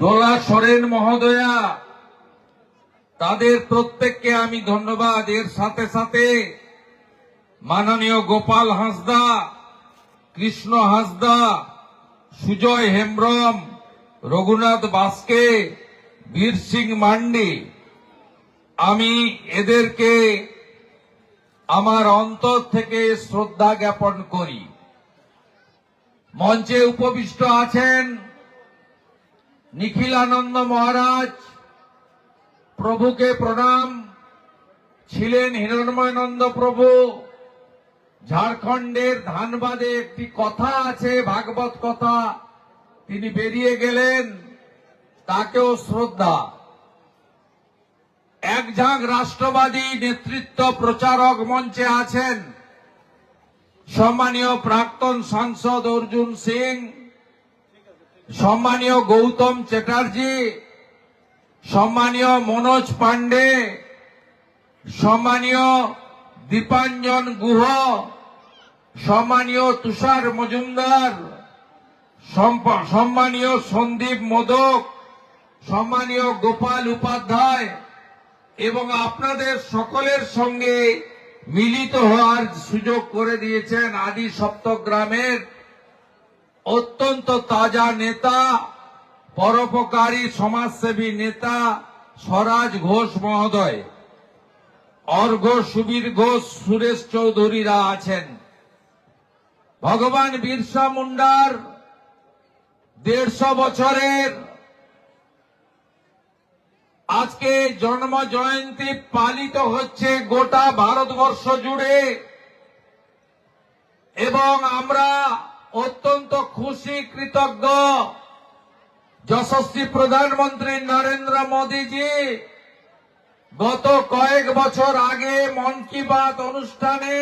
দোলা সোরেন মহোদয়া, তাদের প্রত্যেককে আমি ধন্যবাদ। এর সাথে সাথে মাননীয় গোপাল হাঁসদা, কৃষ্ণ হাঁসদা, সুজয় হেমব্রম, রঘুনাথ বাস্কে, বীর সিং মান্ডি, আমি এদেরকে আমার অন্তর থেকে শ্রদ্ধা জ্ঞাপন করি। মঞ্চে উপবিষ্ট আছেন নিখিলানন্দ মহারাজ প্রভুকে প্রণাম। ছিলেন হিরণময়নন্দ প্রভু। ঝাড়খণ্ডের ধানবাদে একটি কথা আছে, ভাগবত কথা। তিনি বেরিয়ে গেলেন, তাকেও শ্রদ্ধা। এক ঝাঁক রাষ্ট্রবাদী নেতৃত্ব প্রচারক মঞ্চে আছেন। সম্মানীয় প্রাক্তন সাংসদ অর্জুন সিং। সম্মানীয় গৌতম চ্যাটার্জি, সম্মানীয় মনোজ পান্ডে সম্মানীয় দীপাঞ্জন গুহ, সম্মানীয় তুষার মজুমদার সম্মানীয় সন্দীপ মোদক, সম্মানীয় গোপাল উপাধ্যায় এবং আপনাদের সকলের সঙ্গে মিলিত হওয়ার সুযোগ করে দিয়েছেন আদি সপ্তগ্রামের অত্যন্ত তাজা নেতা, পরোপকারী সমাজসেবী নেতা স্বরাজ ঘোষ মহোদয়। অর্ঘ সুবীর ঘোষ সুরেশ চৌধুরীরা আছেন। ভগবান বিরসা মুন্ডার দেড়শো বছরের আজকে জন্ম জয়ন্তী পালিত হচ্ছে গোটা ভারতবর্ষ জুড়ে। এবং আমরা অত্যন্ত খুশি কৃতজ্ঞ। যশস্বী প্রধানমন্ত্রী নরেন্দ্র মোদীজি গত কয়েক বছর আগে মন কি বাত অনুষ্ঠানে